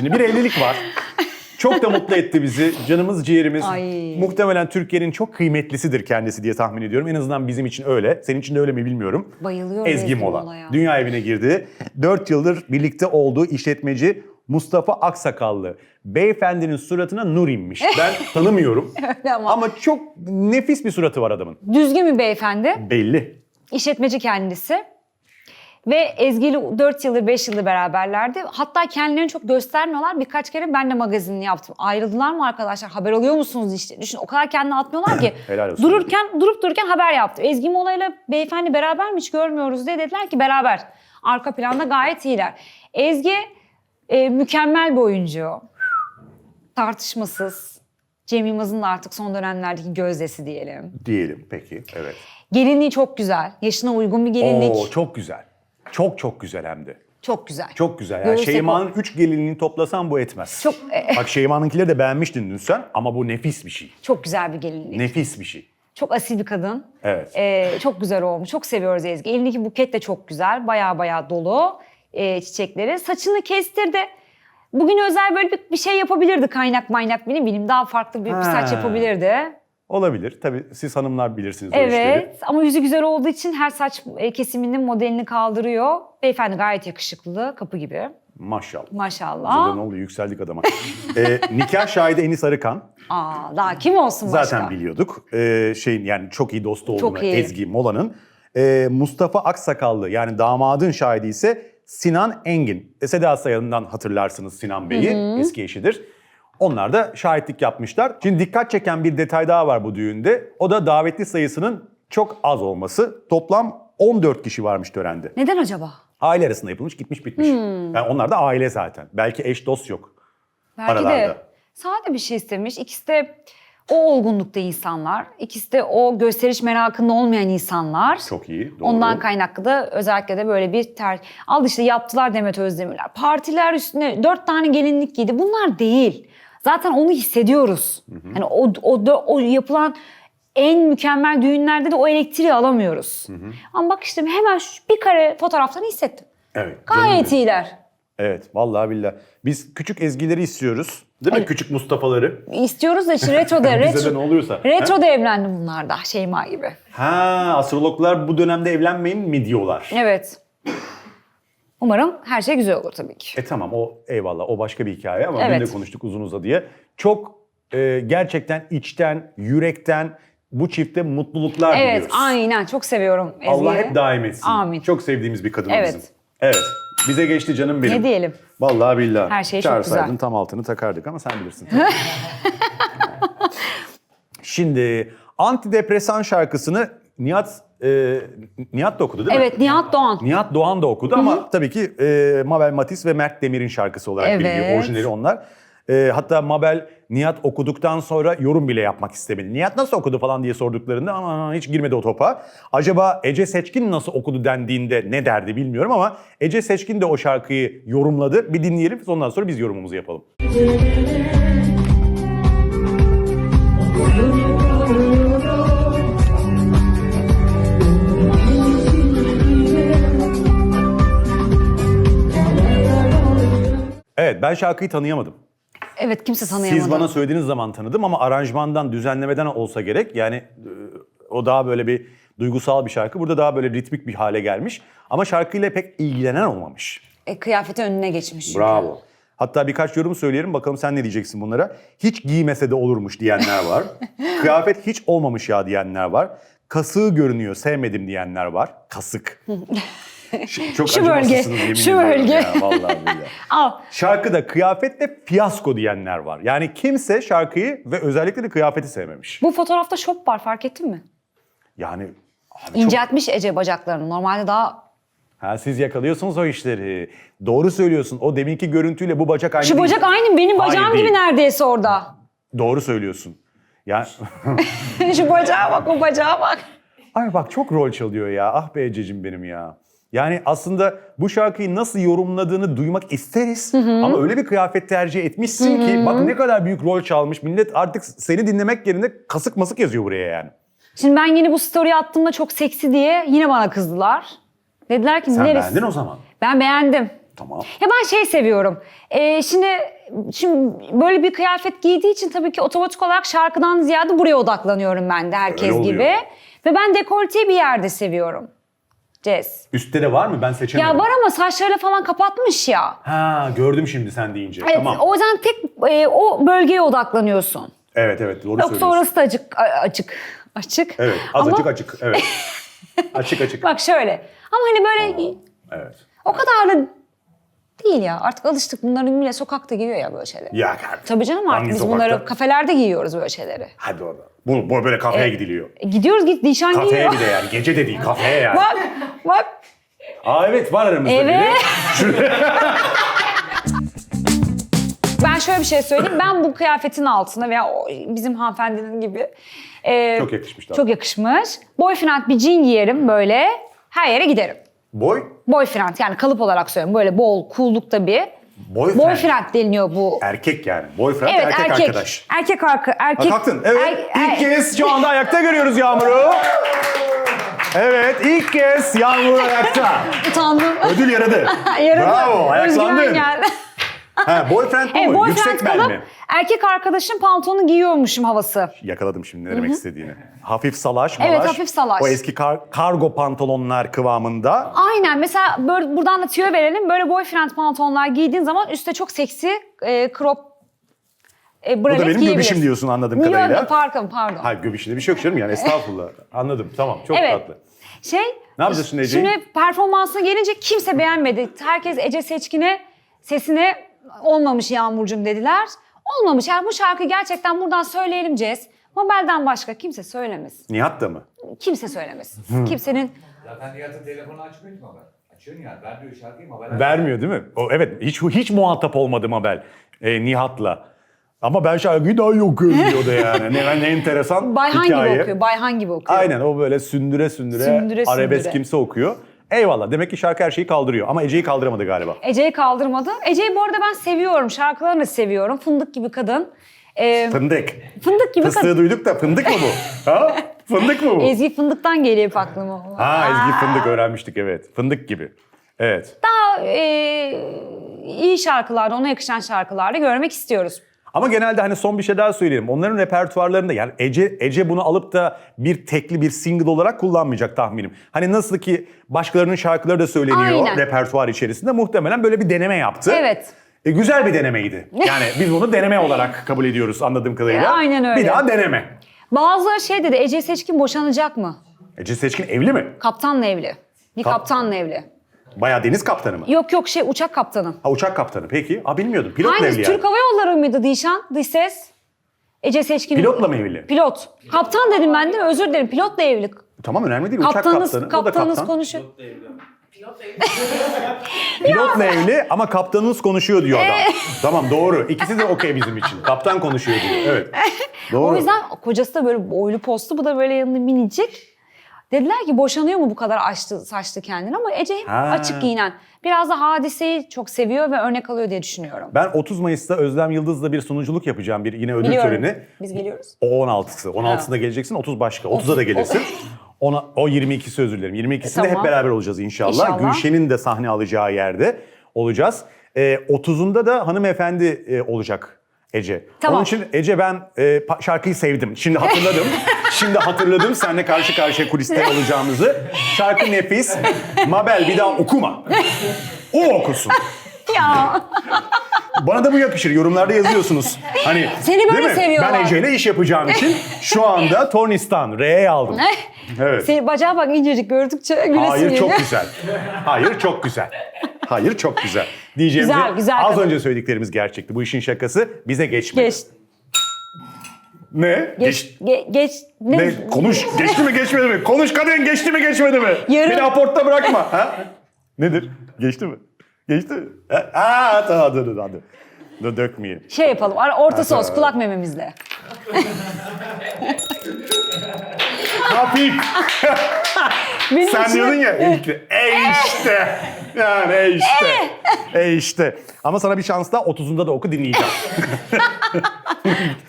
Şimdi bir evlilik var. Çok da mutlu etti bizi. Canımız ciğerimiz. Ay. Muhtemelen Türkiye'nin çok kıymetlisidir kendisi diye tahmin ediyorum. En azından bizim için öyle. Senin için de öyle mi bilmiyorum. Bayılıyorum Ezgi Mola. Dünya evine girdi. 4 yıldır birlikte olduğu işletmeci Mustafa Aksakallı. Beyefendinin suratına nur inmiş. Ben tanımıyorum. Öyle ama. ama çok nefis bir suratı var adamın. Düzgün bir beyefendi. Belli. işletmeci kendisi. Ve Ezgi ile 4 yıldır 5 yıldır beraberlerdi. Hatta kendilerini çok göstermiyorlar. Birkaç kere ben de magazinini yaptım. Ayrıldılar mı arkadaşlar? Haber alıyor musunuz işte? Düşün o kadar kendini atmıyorlar ki. Dururken durup dururken haber yaptı. Ezgi Mola ile beyefendi beraber mi hiç görmüyoruz diye dediler ki beraber. Arka planda gayet iyiler. Ezgi e, mükemmel bir oyuncu. Tartışmasız. Cem Yılmaz'ın da artık son dönemlerdeki gözdesi diyelim. Diyelim peki. Evet. Gelinliği çok güzel. Yaşına uygun bir gelinlik. Oo çok güzel. Çok çok güzel hem de. Çok güzel. Çok güzel. Yani Şeyma'nın 3 gelinliğini toplasan bu etmez. Çok e, Bak Şeyma'nınkileri de beğenmiştin dün sen ama bu nefis bir şey. çok güzel bir gelinlik. Nefis bir şey. Çok asil bir kadın. Evet. Ee, çok güzel olmuş. Çok seviyoruz Ezgi. Elindeki buket de çok güzel. Baya baya dolu e, çiçekleri. Saçını kestirdi. Bugün özel böyle bir, bir şey yapabilirdi kaynak maynak ne bileyim daha farklı bir, bir saç Ha. yapabilirdi. Olabilir. Tabii siz hanımlar bilirsiniz o Evet işleri. ama yüzü güzel olduğu için her saç e, kesiminin modelini kaldırıyor. Beyefendi gayet yakışıklı kapı gibi Maşallah. maşallah. Zaten oldu yükseldik adama. ee, nikah şahidi Enis Arıkan. Aa, daha kim olsun başka? Zaten biliyorduk. Ee, şeyin yani çok iyi dostu olduğunu Çok iyi. Ezgi Mola'nın. Ee, Mustafa Aksakallı yani damadın şahidi ise Sinan Engin. E, Seda Sayan'dan hatırlarsınız Sinan Bey'i. Eski eşidir. Onlar da şahitlik yapmışlar. Şimdi dikkat çeken bir detay daha var bu düğünde. O da davetli sayısının çok az olması. Toplam 14 kişi varmış törende. Neden acaba? Aile arasında yapılmış, gitmiş bitmiş. Hmm. Yani onlar da aile zaten. Belki eş dost yok. Belki de Aralarda. sade bir şey istemiş. İkisi de o olgunlukta insanlar. İkisi de o gösteriş merakında olmayan insanlar. Çok iyi. Doğru. Ondan kaynaklı da özellikle de böyle bir ter... Al işte yaptılar Demet Özdemirler. Partiler üstüne dört tane gelinlik giydi. Bunlar değil. Zaten onu hissediyoruz. Hani o, o, da- o yapılan en mükemmel düğünlerde de o elektriği alamıyoruz. Ama bak işte hemen şu bir kare fotoğraftan hissettim. Evet. Gayet iyiler. Evet vallahi billahi. Biz küçük ezgileri istiyoruz. Değil mi? Küçük Mustafa'ları. İstiyoruz da işte retroda, Bize de retro, ne oluyorsa. retroda evlendi bunlar da Şeyma gibi. Ha, astrologlar bu dönemde evlenmeyin mi diyorlar. Evet. Umarım her şey güzel olur tabii ki. E tamam o eyvallah o başka bir hikaye ama Evet. dün de konuştuk uzun uzadıya. Çok e, gerçekten içten, yürekten bu çifte mutluluklar Evet, diliyoruz. aynen. Çok seviyorum Ezgi'yi. Allah hep daim etsin. Amin. Çok sevdiğimiz bir kadın Evet. bizim. Evet. Bize geçti canım benim. Ne diyelim? Vallahi billahi. Her şey çok güzel. tam altını takardık ama sen bilirsin. Şimdi antidepresan şarkısını Nihat e, Nihat da okudu değil mi? Evet, Nihat Doğan. Nihat Doğan da okudu ama tabii ki e, Mabel Matiz ve Mert Demir'in şarkısı olarak Evet. biliniyor. Orijinali onlar. E, hatta Mabel Nihat okuduktan sonra yorum bile yapmak istemedi. Nihat nasıl okudu falan diye sorduklarında ama hiç girmedi o topa. Acaba Ece Seçkin nasıl okudu dendiğinde ne derdi bilmiyorum ama Ece Seçkin de o şarkıyı yorumladı. Bir dinleyelim ondan sonra biz yorumumuzu yapalım. Evet ben şarkıyı tanıyamadım. Evet, kimse tanıyamadı. Siz bana söylediğiniz zaman tanıdım ama aranjmandan, düzenlemeden olsa gerek. Yani e, o daha böyle bir duygusal bir şarkı. Burada daha böyle ritmik bir hale gelmiş. Ama şarkıyla pek ilgilenen olmamış. E, kıyafeti önüne geçmiş. çünkü. Bravo. Hatta birkaç yorum söyleyelim bakalım sen ne diyeceksin bunlara. Hiç giymese de olurmuş diyenler var. Kıyafet hiç olmamış ya diyenler var. Kasığı görünüyor sevmedim diyenler var. Kasık. Şu- Çok Şu bölge, şu bölge. Ya, vallahi billahi. Al. Şarkıda kıyafetle fiyasko diyenler var. Yani kimse şarkıyı ve özellikle de kıyafeti sevmemiş. Bu fotoğrafta şop var fark ettin mi? Yani abi çok... İnceltmiş Ece bacaklarını. Normalde daha... Ha, siz yakalıyorsunuz o işleri. Doğru söylüyorsun. O deminki görüntüyle bu bacak aynı Şu değil. bacak aynı benim Hayır, bacağım değil. gibi neredeyse orada. Doğru söylüyorsun. Ya Şu bacağa bak, o bacağa bak. ay bak çok rol çalıyor ya. Ah be Ececiğim benim ya. Yani aslında bu şarkıyı nasıl yorumladığını duymak isteriz. Ama öyle bir kıyafet tercih etmişsin ki bak ne kadar büyük rol çalmış. Millet artık seni dinlemek yerine kasık masık yazıyor buraya yani. Şimdi ben yine bu story attığımda çok seksi diye yine bana kızdılar. Dediler ki Sen neresi? beğendin o zaman. Ben beğendim. Tamam. Ya ben şey seviyorum. Ee, şimdi şimdi böyle bir kıyafet giydiği için tabii ki otomatik olarak şarkıdan ziyade buraya odaklanıyorum ben de herkes gibi. Ve ben dekolteyi bir yerde seviyorum. Jess. Üstte de var mı? Ben seçemedim. Ya var ama saçlarıyla falan kapatmış ya. Ha gördüm şimdi sen deyince. Evet, tamam. o yüzden tek e, o bölgeye odaklanıyorsun. Evet evet doğru Yoksa söylüyorsun. orası da açık a- açık. Açık. Evet Ama azıcık açık. Evet. açık açık. Bak şöyle. Ama hani böyle Evet. o kadar da değil ya. Artık alıştık bunların bile sokakta giyiyor ya böyle şeyleri. Ya kardeşim. Tabii canım artık Hangi biz sokakta? bunları kafelerde giyiyoruz böyle şeyleri. Hadi orada. Bu, bu böyle kafeye gidiliyor. E, gidiyoruz git nişan Kafeye giyiyor. bir de yani. Gece de değil kafeye yani. bak bak. Aa evet var aramızda Evet. biri. Ben şöyle bir şey söyleyeyim. Ben bu kıyafetin altına veya o bizim hanımefendinin gibi e, Çok yakışmış tabii. Çok yakışmış. Boyfriend bir jean giyerim böyle. Her yere giderim. Boy. Boyfriend yani kalıp olarak söylüyorum. Böyle bol, cool'lukta bir. Boyfriend. Boyfriend deniliyor bu. Erkek yani. Boyfriend Evet erkek, erkek. arkadaş. Erkek arka, erkek. kalktın. Evet. er- ilk er- kez şu anda ayakta görüyoruz Yağmur'u. Evet ilk kez Yağmur ayakta. Utandım. Ödül yaradı. Yaradı. Bravo Özgüven ayaklandın. geldi. Ha, boyfriend bu mu? boyfriend Yüksek bel kalıp mi? erkek arkadaşın pantolonu giyiyormuşum havası. Yakaladım şimdi ne demek istediğini. Hafif salaş malaş. Evet, hafif salaş. O eski kar- kargo pantolonlar kıvamında. Aynen mesela böyle buradan da tüyo verelim. Böyle boyfriend pantolonlar giydiğin zaman üstte çok seksi e, crop e, Bu da benim giyebilirsin. göbüşüm diyorsun anladığım Yok, kadarıyla. pardon pardon. Ha göbüşünde bir şey yok canım yani estağfurullah. Anladım tamam çok Evet. tatlı. Şey, Ne şimdi Ece'yi? Şimdi performansına gelince kimse beğenmedi. Herkes Ece Seçkin'e sesine olmamış Yağmurcuğum dediler. Olmamış. Yani bu şarkı gerçekten buradan söyleyelim Cez. Mobel'den başka kimse söylemesin. Nihat da mı? Kimse söylemesin. Kimsenin Zaten Nihat'ın telefonu açmıyor ki haber. Açıyorsun yani. Ben diyor şarkıyı haber Vermiyor değil mi? O, evet hiç hiç muhatap olmadım Abel e, Nihat'la. Ama ben şarkıyı daha iyi okuyorum diyordu yani. Ne, ne enteresan Bayhan hikaye. gibi okuyor. Bayhan gibi okuyor. Aynen o böyle sündüre sündüre, Sündüre arabesk sündüre. kimse okuyor. Eyvallah demek ki şarkı her şeyi kaldırıyor ama Ece'yi kaldıramadı galiba. Ece'yi kaldırmadı. Ece'yi bu arada ben seviyorum. Şarkılarını seviyorum. Fındık gibi kadın. Ee, Fındık. fındık gibi Fıstığı kadın. duyduk da fındık mı bu? Ha? Fındık mı bu? Ezgi fındıktan geliyor aklıma. Ha Ezgi fındık öğrenmiştik evet. Fındık gibi. Evet. Daha e, iyi şarkılarda, ona yakışan şarkılarda görmek istiyoruz. Ama genelde hani son bir şey daha söyleyelim. Onların repertuarlarında yani Ece Ece bunu alıp da bir tekli bir single olarak kullanmayacak tahminim. Hani nasıl ki başkalarının şarkıları da söyleniyor Aynen. repertuar içerisinde muhtemelen böyle bir deneme yaptı. Evet. E, güzel bir denemeydi. Yani biz bunu deneme olarak kabul ediyoruz anladığım kadarıyla. Aynen öyle. Bir daha deneme. Bazıları şey dedi, Ece Seçkin boşanacak mı? Ece Seçkin evli mi? Kaptanla evli. Bir Kap- kaptanla evli. Bayağı deniz kaptanı mı? Yok yok şey uçak kaptanı. Ha uçak kaptanı. Peki. Aa bilmiyordum. Pilotla Hangisi? evli yani. Türk Hava Yolları mıydı Dişan? Dış ses? Ece Seçkin. Pilotla mı evli? Pilot. Kaptan dedim ben değil mi? Özür dilerim. Pilotla evli. Tamam önemli değil. Uçak Kaptanınız, kaptanı. O da kaptanınız kaptan. konuşuyor. Pilotla evli ama kaptanınız konuşuyor diyor adam. tamam doğru. İkisi de okey bizim için. Kaptan konuşuyor diyor. Evet. Doğru. O yüzden kocası da böyle boylu postlu. Bu da böyle yanında minicik. Dediler ki boşanıyor mu bu kadar açtı, saçlı kendini ama Ece hep Ha. açık giyinen. Biraz da hadiseyi çok seviyor ve örnek alıyor diye düşünüyorum. Ben 30 Mayıs'ta Özlem Yıldız'la bir sunuculuk yapacağım. Bir yine ödül Biliyorum. töreni. Biz geliyoruz. O 16'sı. 16'sında geleceksin 30 başka. 30'a da gelirsin. Ona, o 22'si özür dilerim. 22'sinde hep Tamam. beraber olacağız inşallah. İnşallah. Gülşen'in de sahne alacağı yerde olacağız. Ee, 30'unda da hanımefendi e, olacak Ece. Tamam. Onun için Ece ben e, şarkıyı sevdim. Şimdi hatırladım. Şimdi hatırladım seninle karşı karşıya kuliste olacağımızı. Şarkı nefis. Mabel bir daha okuma. O okusun. Ya Bana da bu yakışır. Yorumlarda yazıyorsunuz. Hani Seni böyle değil mi? seviyorlar. Ben Ece ile iş yapacağım için şu anda Tornistan R'ye aldım. Evet. Senin bacağı bak incecik gördükçe gülesin Hayır geliyor. çok güzel. Hayır çok güzel. Hayır çok güzel. Diyeceğimizi Güzel, güzel az kadın. önce söylediklerimiz gerçekti. Bu işin şakası bize geçmedi. Geç, Ne? geç, ge- geç. Ne? Ne? Konuş. Geçti mi geçmedi mi? Konuş kadın geçti mi geçmedi mi? Yarın- Beni aportta bırakma. Ha? Nedir? Geçti mi? Geçti mi? Ha, Aa, tamam dur hadi. Dur dökmeyelim. Şey yapalım, ara- orta sos kulak mememizle. Hafif. Benim Sen içime- diyordun ya ilk de, e işte. Yani e işte. E işte. Ama sana bir şans daha 30'unda da oku dinleyeceğim.